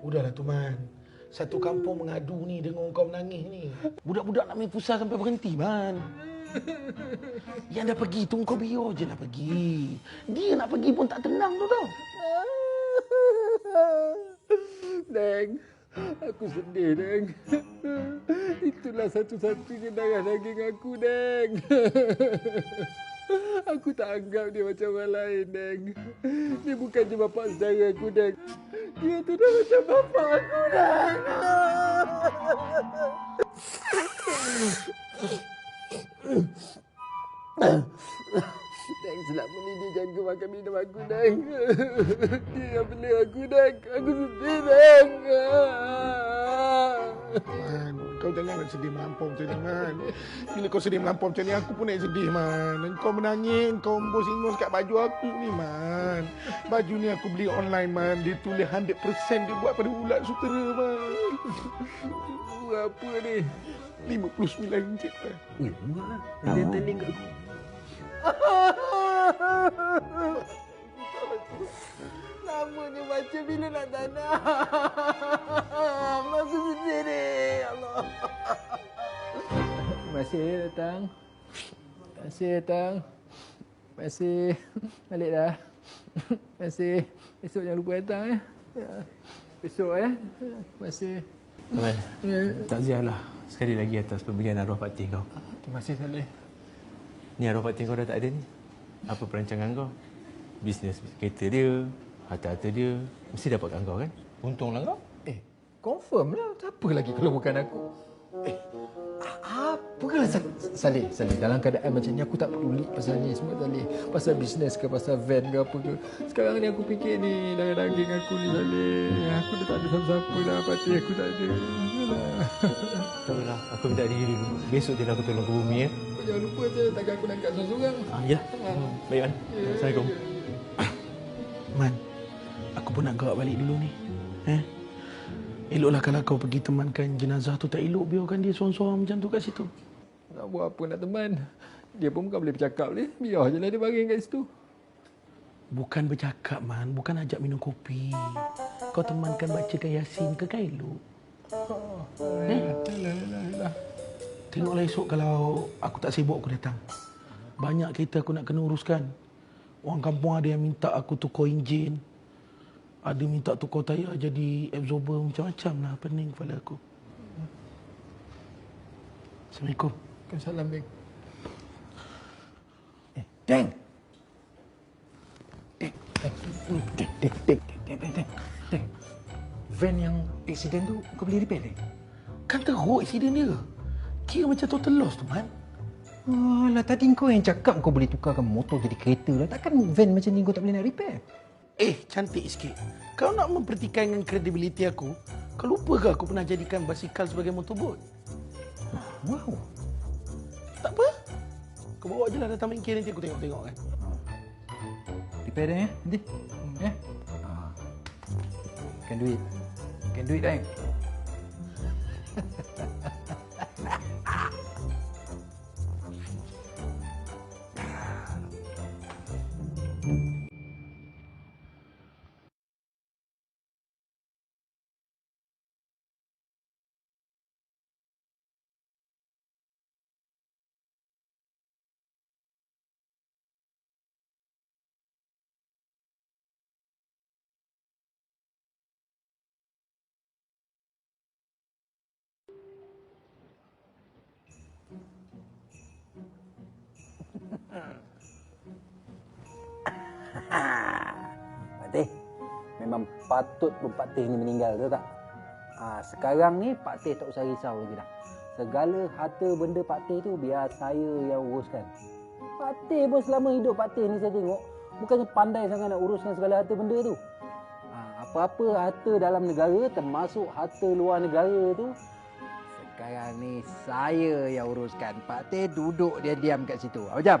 Udahlah Tuman. Satu kampung mengadu ni dengan kau menangis ni. Budak-budak nak main pusat sampai berhenti, Man. Yang dah pergi tu kau biar je lah pergi. Dia nak pergi pun tak tenang tu tau. Deng, aku sedih, Deng. Itulah satu-satunya darah daging aku, Deng. Aku tak anggap dia macam orang lain, Deng. Dia bukan je bapa saudara aku, Deng. Dia tu dah macam bapa aku, Deng. Deng, selama ni dia jaga makan minum aku, Deng. Dia yang beli aku, Deng. Aku sedih, Deng. Man, kau jangan nak sedih melampau macam ni, Man. Bila kau sedih melampau macam ni, aku pun nak sedih, Man. Dan kau menangis, kau embus ingus kat baju aku ni, Man. Baju ni aku beli online, Man. Dia tulis 100% dia buat pada ulat sutera, Man. Apa ni? RM59, Man. Ui, murah. Dia teling kat aku. Namanya macam bila nak tanam. Sedih ni. Allah. Terima kasih datang. Terima kasih datang. Terima kasih. Balik dah. Terima kasih. Esok jangan lupa datang ya. Ya. Besok ya. Terima kasih. Kamal, Ya. takziah lah sekali lagi atas pemberian arwah Pak Teh kau. Terima kasih Saleh. Ni arwah Pak Teh kau dah tak ada ni. Apa perancangan kau? Bisnes kereta dia, harta-harta dia, mesti dapatkan kau kan? Untunglah kau. Eh, confirm lah. Siapa lagi kalau bukan aku? Eh, a- apalah Sal- Saleh, Saleh. Dalam keadaan macam ni aku tak peduli pasal ni semua Saleh. Pasal bisnes ke, pasal van ke apa ke. Sekarang ni aku fikir ni darah daging aku ni Saleh. Aku dah tak ada siapa-siapa dah. Pati aku tak ada. Tak apalah, aku minta diri dulu. Besok lah aku tolong ke bumi ya. Kau jangan lupa je takkan aku nak kat seorang-seorang. Ah, ya. Baik kan? Assalamualaikum. Man, aku pun nak gawat balik dulu ni. Eh? Eloklah kalau kau pergi temankan jenazah tu tak elok biarkan dia seorang-seorang macam tu kat situ. Nak buat apa nak teman. Dia pun bukan boleh bercakap ni. Biar je lah dia baring kat situ. Bukan bercakap man, bukan ajak minum kopi. Kau temankan bacakan Yasin ke kan elok? Eh? Alah, alah. Tengoklah esok kalau aku tak sibuk aku datang. Banyak kereta aku nak kena uruskan. Orang kampung ada yang minta aku tukar enjin. Ada minta tukar tayar jadi absorber macam-macam lah pening kepala aku. Assalamualaikum. Waalaikumsalam, Beng. Eh, Deng. Deng, Deng, Deng, Deng, Deng, Deng, Deng, Deng, Deng, Deng. Van yang accident tu kau boleh repair, Deng? Kan teruk accident dia. Kira macam total loss tu, Man. Alah, tadi kau yang cakap kau boleh tukarkan motor jadi kereta lah. Takkan van macam ni kau tak boleh nak repair? Eh, cantik sikit. Kau nak mempertikaikan dengan kredibiliti aku, kau lupa ke aku pernah jadikan basikal sebagai motorbot? Wow. Tak apa. Kau bawa je lah datang main nanti aku tengok-tengok kan. Repair dah ya, nanti. Ya? Ah. Can do it. Can Pak Teh, memang patut pun Pak Teh ni meninggal tu tak? Ha, sekarang ni Pak Teh tak usah risau lagi dah. Segala harta benda Pak Teh tu biar saya yang uruskan. Pak Teh pun selama hidup Pak Teh ni saya tengok bukannya pandai sangat nak uruskan segala harta benda tu. Ha, apa-apa harta dalam negara termasuk harta luar negara tu sekarang ni saya yang uruskan. Pak Teh duduk dia diam kat situ. Apa jam?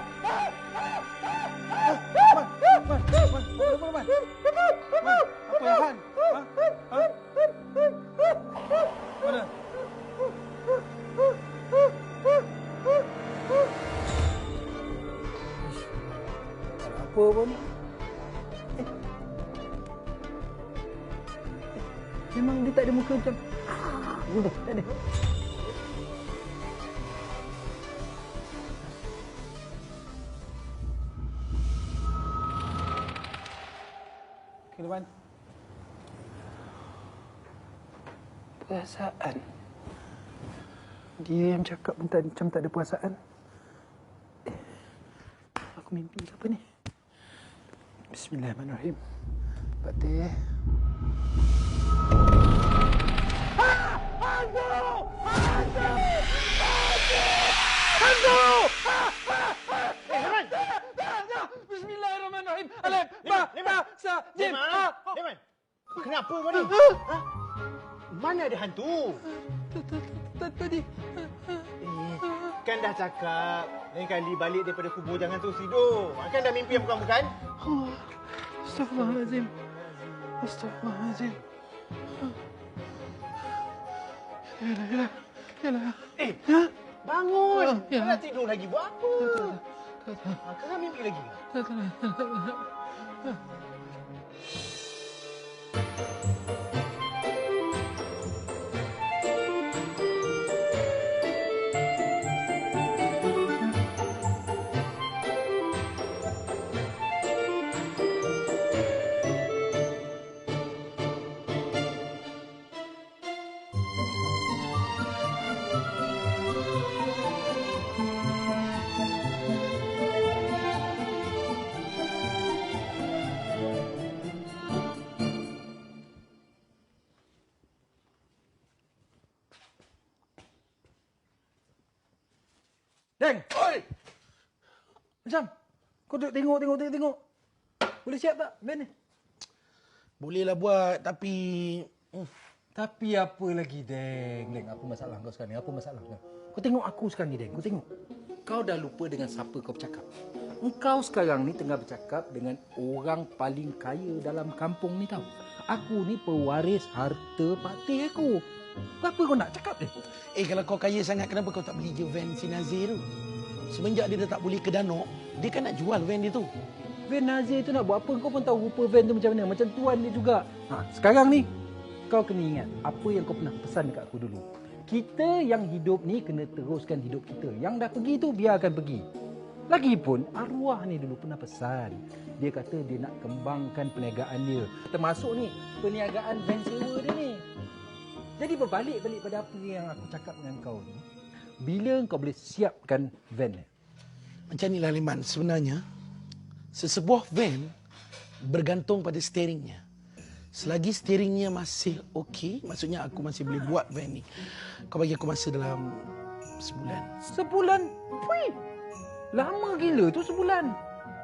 Perasaan. Dia yang cakap pun tak, macam tak ada perasaan. Eh, Aku mimpi ke apa ni? Bismillahirrahmanirrahim. Pak Teh. Bismillahirrahmanirrahim. Alif, ba, ba, sa, jim, ha. Kenapa kau ni? Ha? Mana ada hantu? Tadi, Eh, kan dah cakap lain kali balik daripada kubur jangan terus tidur. Kan dah mimpi yang bukan-bukan? Astaghfirullahaladzim. Astaghfirullahaladzim. Yalah, yalah. Yalah. Eh, Ha? bangun! Oh, ya. Kau nak tidur lagi buat apa? Kau kan mimpi lagi? Deng! Duduk tengok, tengok, tengok, tengok. Boleh siap tak van ni? Bolehlah buat tapi hmm, Tapi apa lagi, Deng? Deng, apa masalah kau sekarang ni? Apa masalah kau? Kau tengok aku sekarang ni, Deng. Kau tengok. Kau dah lupa dengan siapa kau bercakap. Engkau sekarang ni tengah bercakap dengan orang paling kaya dalam kampung ni tau. Aku ni pewaris harta Pak Teh aku. Apa kau nak cakap, Deng? Eh kalau kau kaya sangat kenapa kau tak beli je van si Nazir tu? Semenjak dia dah tak boleh ke danau, dia kan nak jual van dia tu. Van Nazir tu nak buat apa kau pun tahu rupa van tu macam mana. Macam tuan dia juga. Ha, sekarang ni kau kena ingat apa yang kau pernah pesan dekat aku dulu. Kita yang hidup ni kena teruskan hidup kita. Yang dah pergi tu biarkan pergi. Lagipun arwah ni dulu pernah pesan. Dia kata dia nak kembangkan perniagaan dia. Termasuk ni perniagaan van sewa dia ni. Jadi berbalik-balik pada apa yang aku cakap dengan kau ni. Bila kau boleh siapkan van ni? Macam ni lah Liman, sebenarnya sesebuah van bergantung pada steeringnya. Selagi steeringnya masih okey, maksudnya aku masih boleh buat van ni. Kau bagi aku masa dalam sebulan. Sebulan? Pui! Lama gila tu sebulan.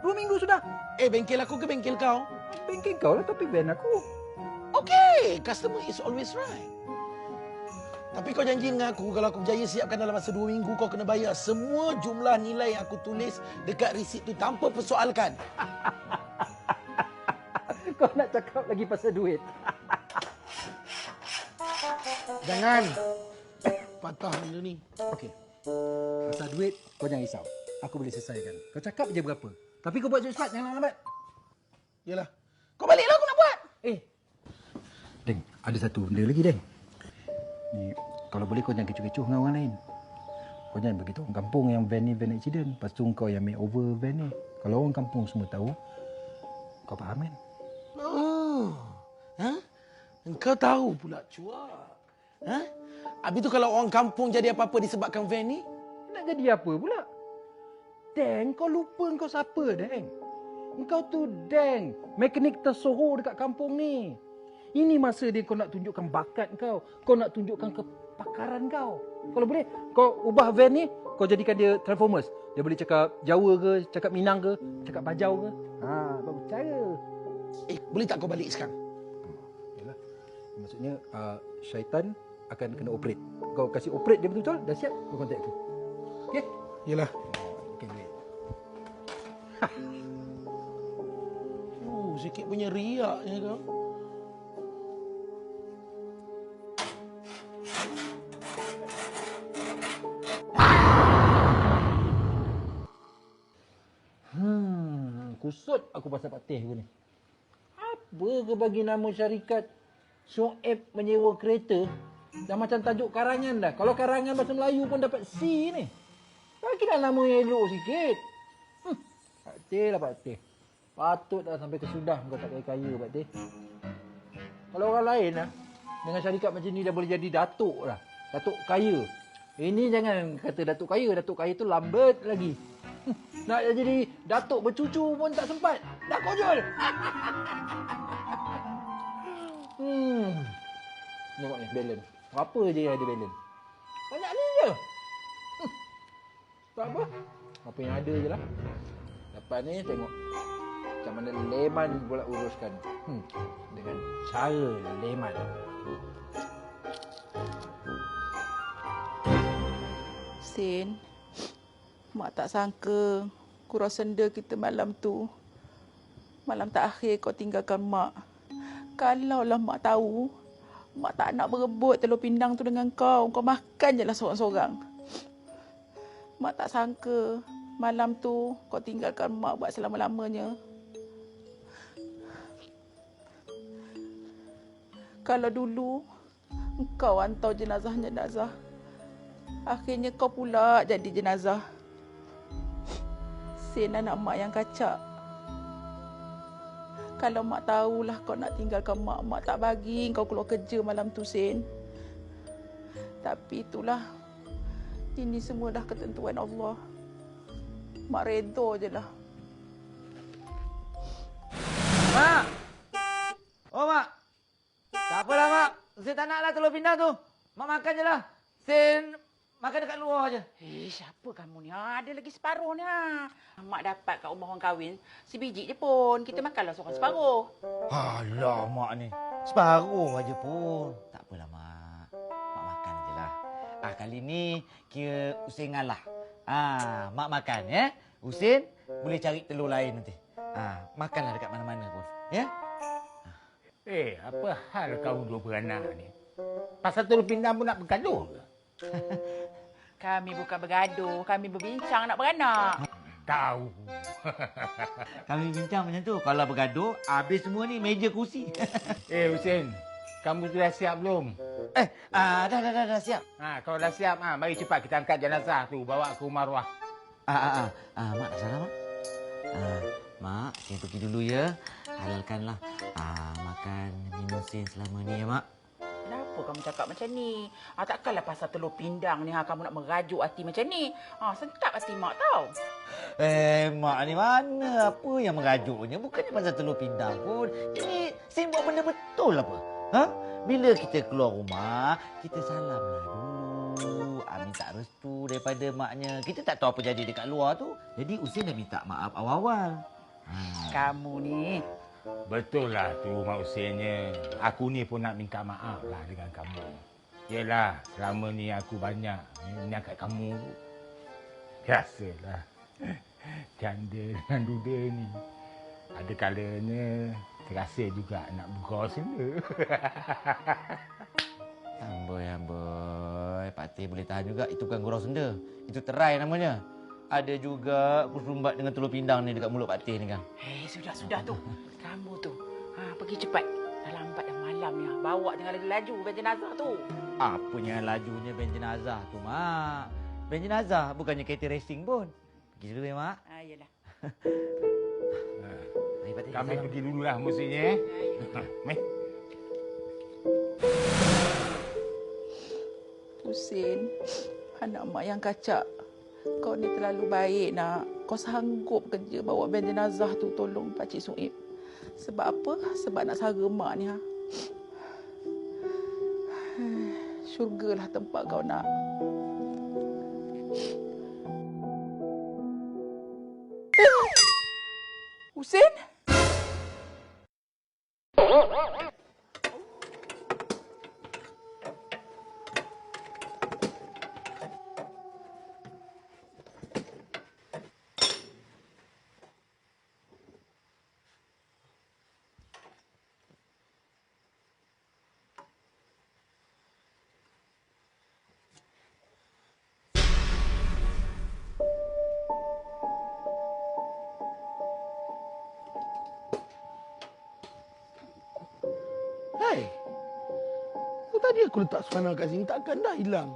Dua minggu sudah. Eh, bengkel aku ke bengkel kau? Bengkel kau lah tapi van aku. Okey, customer is always right. Tapi kau janji dengan aku kalau aku berjaya siapkan dalam masa dua minggu kau kena bayar semua jumlah nilai yang aku tulis dekat resit tu tanpa persoalkan. Kau nak cakap lagi pasal duit. Jangan. Patah benda ni. Okey. Pasal duit kau jangan risau. Aku boleh selesaikan. Kau cakap je berapa. Tapi kau buat cepat jangan lambat. Yalah. Kau baliklah aku nak buat. Eh. Deng, ada satu benda lagi, Deng. Ni, kalau boleh kau jangan kecoh-kecoh dengan orang lain. Kau jangan beritahu orang kampung yang van ni van accident. Lepas tu kau yang make over van ni. Kalau orang kampung semua tahu, kau faham kan? Oh. Ha? Engkau tahu pula cuak. Ha? Habis tu kalau orang kampung jadi apa-apa disebabkan van ni, Nak jadi apa pula? Deng, kau lupa kau siapa, Deng? Engkau tu Deng, mekanik tersohor dekat kampung ni. Ini masa dia kau nak tunjukkan bakat kau. Kau nak tunjukkan kepakaran kau. Kalau boleh, kau ubah van ni, kau jadikan dia Transformers. Dia boleh cakap Jawa ke, cakap Minang ke, cakap Bajau ke. Ha, bagus cara. eh boleh tak kau balik sekarang? Yalah. Maksudnya, uh, syaitan akan kena operate. Kau kasih operate dia betul-betul, dah siap, kau contact aku. Okey? Yelah. Okey, duit. Oh, sikit punya riaknya kau. Aku pasal Pak Teh ni. Apa ke bagi nama syarikat Shoaib menyewa kereta Dah macam tajuk karangan dah. Kalau karangan bahasa Melayu pun dapat C ni. Bagilah nama yang elok sikit. Hmm. Pak Teh lah Pak Teh. Patut dah sampai kesudah kau tak kaya-kaya Pak Teh. Kalau orang lain lah, dengan syarikat macam ni dah boleh jadi datuk lah. Datuk kaya. Ini jangan kata datuk kaya. Datuk kaya tu lambat lagi. Nak jadi datuk bercucu pun tak sempat. Dah kojol. hmm. Tengok ni balance. Apa je yang ada balance. Banyak ni je. Tak apa. Apa yang ada je lah. Lepas ni tengok. Macam mana Leman pula uruskan. Hmm. Dengan cara Leman. Sin, mak tak sangka kurang senda kita malam tu. Malam terakhir kau tinggalkan mak. Kalaulah mak tahu, mak tak nak berebut telur pindang tu dengan kau. Kau makan je lah seorang-seorang. Mak tak sangka malam tu kau tinggalkan mak buat selama-lamanya. Kalau dulu engkau hantar jenazah-jenazah, akhirnya kau pula jadi jenazah. Sin anak mak yang kacak. Kalau mak tahulah kau nak tinggalkan mak, mak tak bagi kau keluar kerja malam tu, Sin. Tapi itulah, ini semua dah ketentuan Allah. Mak redha je lah. Mak! Oh, Mak! Tak apalah, Mak. Saya tak naklah telur pindah tu. Mak makan je lah. Sen makan dekat luar je. Eh, siapa kamu ni? Ha, ada lagi separuh ni. Ha. Mak dapat kat rumah orang kahwin, sebiji je pun. Kita makanlah seorang separuh. Alah, Mak ni. Separuh aja pun. Tak apalah, Mak. Mak makan je lah. Ah, kali ni kira Usin ngalah. Ah, Mak makan, ya. Usin boleh cari telur lain nanti. Ah, makanlah dekat mana-mana pun. Ya? Eh, apa hal kau dua beranak ni? Pasal telur pindang pun nak bergaduh ke? Kami bukan bergaduh, kami berbincang nak beranak. Tahu. Kami bincang macam tu. Kalau bergaduh, habis semua ni meja kursi. eh, Husin. Kamu sudah siap belum? eh, ah, dah, dah, dah, dah siap. Ha, kalau dah siap, ha, mari cepat kita angkat jenazah tu. Bawa ke rumah arwah. Ah, ah, ah. ah mak dah salah, Mak. Ah, mak, saya pergi dulu ya. Halalkanlah ah, makan minum sin selama ni ya, Mak. Kenapa kamu cakap macam ni? Ha, takkanlah pasal telur pindang ni ha, kamu nak merajuk hati macam ni. Ha, sentap hati mak tau. Eh, Mak ni mana? Apa yang merajuknya? Bukannya pasal telur pindang pun. Ini sin buat benda betul apa? Ha? Bila kita keluar rumah, kita salamlah dulu. Ah, minta restu daripada maknya. Kita tak tahu apa jadi dekat luar tu. Jadi Usin dah minta maaf awal-awal. Ha. Kamu ni. Betul lah tu maksudnya. Aku ni pun nak minta maaf lah dengan kamu. Yelah, selama ni aku banyak menyangkat kamu. Biasalah. Janda dengan duda ni. Ada kalanya terasa juga nak bergol senda. Amboi, amboi. Pak Teh boleh tahan juga. Itu bukan gurau senda. Itu terai namanya. Ada juga kusumbat dengan telur pindang ni dekat mulut Pak Teh ni kan. Eh, sudah-sudah tu. Kamu tu. Ha, pergi cepat. Dah lambat dah malam ni. ha. Bawa jangan laju-laju ben jenazah tu. Apanya lajunya ben jenazah tu, Mak. Ben jenazah bukannya kereta racing pun. Pergi dulu ya, Mak. Ha, Pak Teh. Kami salam. pergi dululah mestinya. eh. Meh. Husin, anak mak yang kacak. Kau ni terlalu baik nak. Kau sanggup kerja bawa ben jenazah tu tolong Pakcik Suib. Sebab apa? Sebab nak sara mak ni ha. Syurgalah tempat kau nak. Letak spana kat sini takkan dah hilang.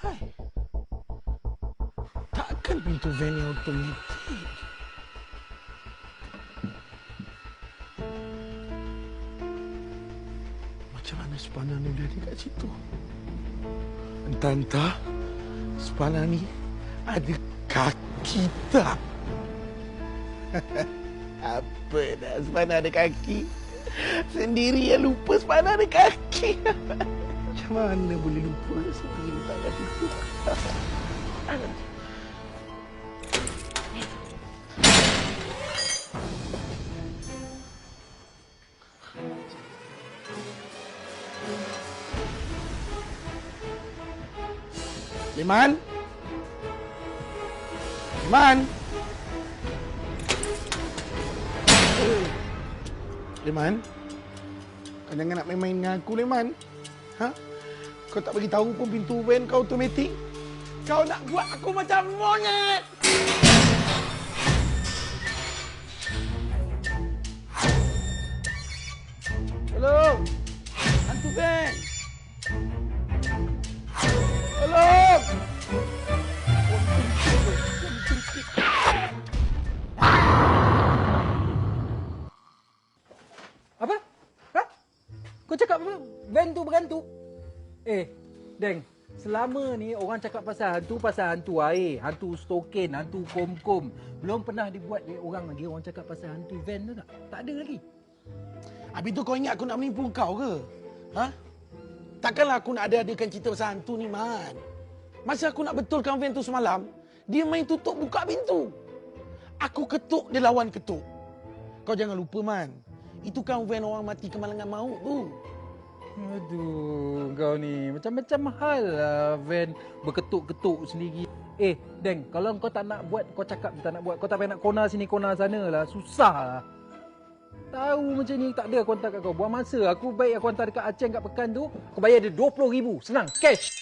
Hai. Takkan pintu van yang. Macam mana spana ni ada kat situ? Entah-entah spana ni ada kaki tak? Apa dah spana ada kaki? Sendiri yang lupa spana ada kaki. Macam mana boleh lupa sendiri tak ada situ? Liman? Liman? Liman? Kau jangan nak main-main dengan aku, Liman. Ha? Kau tak bagi tahu pun pintu van kau automatik. Kau nak buat aku macam monyet. Kau cakap apa? Van tu berhantu? Eh, Deng, selama ni orang cakap pasal hantu pasal hantu air, hantu stokin, hantu kom-kom. Belum pernah dibuat oleh orang lagi orang cakap pasal hantu van tu tak? Tak ada lagi. Habis tu kau ingat aku nak menipu kau ke? Ha? Takkanlah aku nak ada-adakan cerita pasal hantu ni, Man. Masa aku nak betulkan van tu semalam, dia main tutup buka pintu. Aku ketuk, dia lawan ketuk. Kau jangan lupa, Man. Itu kan van orang mati kemalangan maut tu. Aduh, kau ni macam-macam hal lah van berketuk-ketuk sendiri. Eh, Deng, kalau kau tak nak buat, kau cakap tak nak buat. Kau tak payah nak kona sini, kona sana lah. Susah lah. Tahu macam ni tak ada aku hantar kat kau. Buang masa. Aku baik aku hantar dekat Aceh kat Pekan tu. Aku bayar dia RM20,000. Senang. Cash.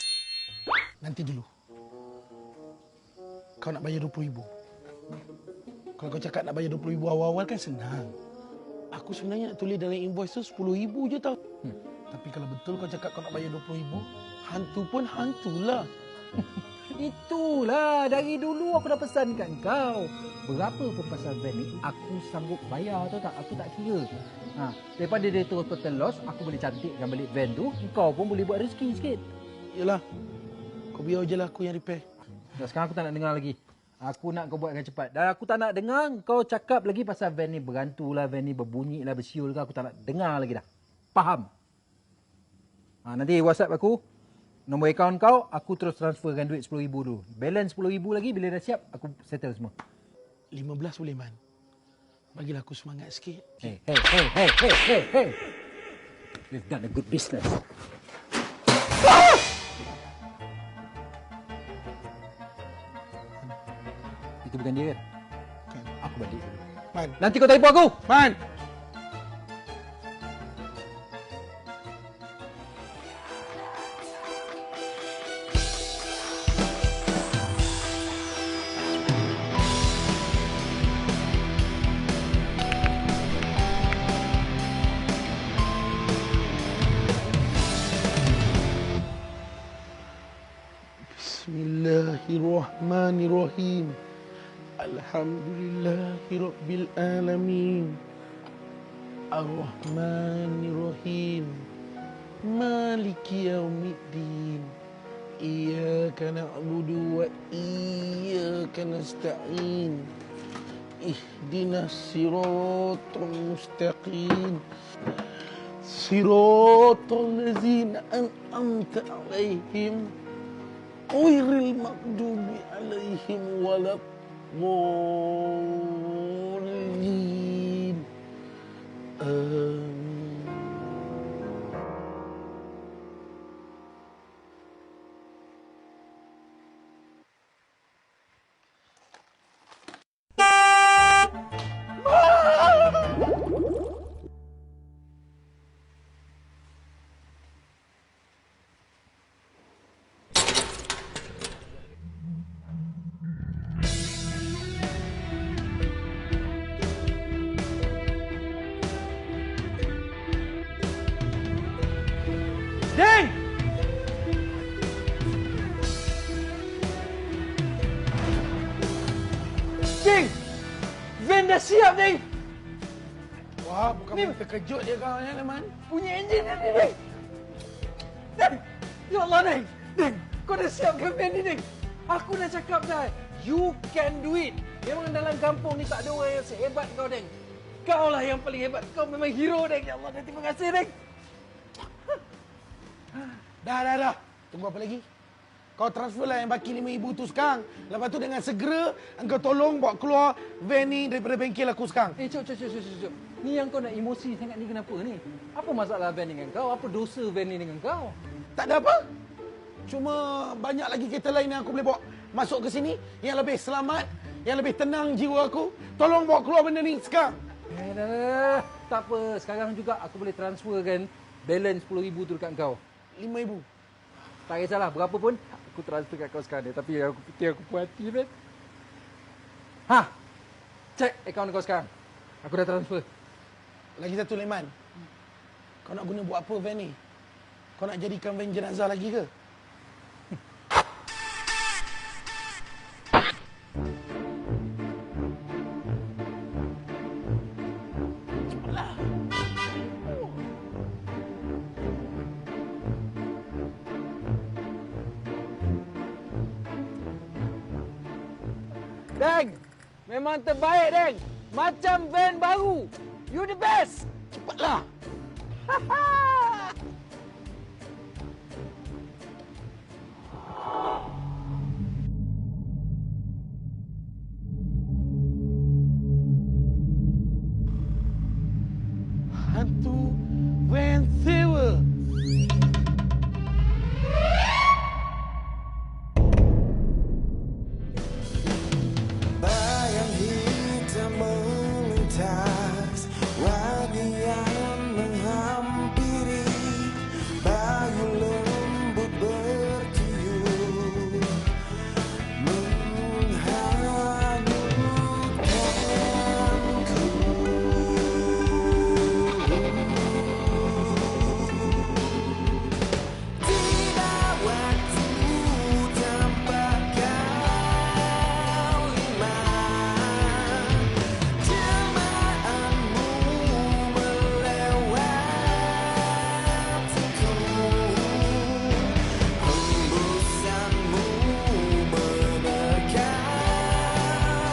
Nanti dulu. Kau nak bayar RM20,000. Kalau kau cakap nak bayar RM20,000 awal-awal kan senang. Aku sebenarnya nak tulis dalam invoice tu RM10,000 je tau. Hmm. Tapi kalau betul kau cakap kau nak bayar RM20,000, hantu pun hantulah. Itulah dari dulu aku dah pesan kat kau. Berapa pun pasal van ni aku sanggup bayar tau tak? Aku tak kira. Ha, daripada dia terus total loss, aku boleh cantikkan balik van tu. Kau pun boleh buat rezeki sikit. Yalah. Kau biar je lah aku yang repair. Dah sekarang aku tak nak dengar lagi. Aku nak kau buatkan cepat. Dan aku tak nak dengar kau cakap lagi pasal van ni bergantu lah, van ni berbunyi lah, bersiul lah. Aku tak nak dengar lagi dah. Faham? Ha, nanti WhatsApp aku. Nombor akaun kau, aku terus transferkan duit RM10,000 dulu. Balance RM10,000 lagi, bila dah siap, aku settle semua. 15 boleh, Man. Bagilah aku semangat sikit. Hey, hey, hey, hey, hey, hey, hey. We've done a good business. Bukan dia kan? Kan. Aku balik. Man. Nanti kau telefon aku. Man. Alhamdulillahirabbil alamin. Ar-Rahmanirrahim. Maliki yaumiddin. Iyyaka na'budu wa iyyaka nasta'in. Ihdinas siratal mustaqim. Siratal ladzina an'amta 'alaihim. غير المغضوب عليهم ولا won't lead us. Siap, Deng. Wah, bukan main terkejut je kau ya, Leman. Punya enjin dah ni. Deng. Ya Allah, Deng. Deng, kau dah siapkan van ni, Deng. Aku dah cakap dah. You can do it. Memang dalam kampung ni tak ada orang yang sehebat kau, Deng. Kau lah yang paling hebat. Kau memang hero, Deng. Ya Allah, Deng. Terima kasih, Deng. Dah, dah, dah. Tunggu apa lagi? Kau transferlah yang baki RM5,000 tu sekarang. Lepas tu dengan segera engkau tolong bawa keluar van ni daripada bengkel aku sekarang. Eh, cok, cok, cok, cok, cok. Ni yang kau nak emosi sangat ni kenapa ni? Apa masalah van dengan kau? Apa dosa van ni dengan kau? Tak ada apa. Cuma banyak lagi kereta lain yang aku boleh bawa masuk ke sini yang lebih selamat, yang lebih tenang jiwa aku. Tolong bawa keluar benda ni sekarang. Eh, dah, dah, dah. Tak apa. Sekarang juga aku boleh transferkan balance RM10,000 tu dekat kau. RM5,000. Tak kisahlah berapa pun aku transfer kat kau sekarang ni. Tapi aku fikir aku puas hati, man. Ha. Cek akaun kau sekarang. Aku dah transfer. Lagi satu Leman. Kau nak guna buat apa van ni? Kau nak jadikan van jenazah lagi ke? Memang terbaik, Deng. Macam van baru. You the best. Cepatlah. Haha.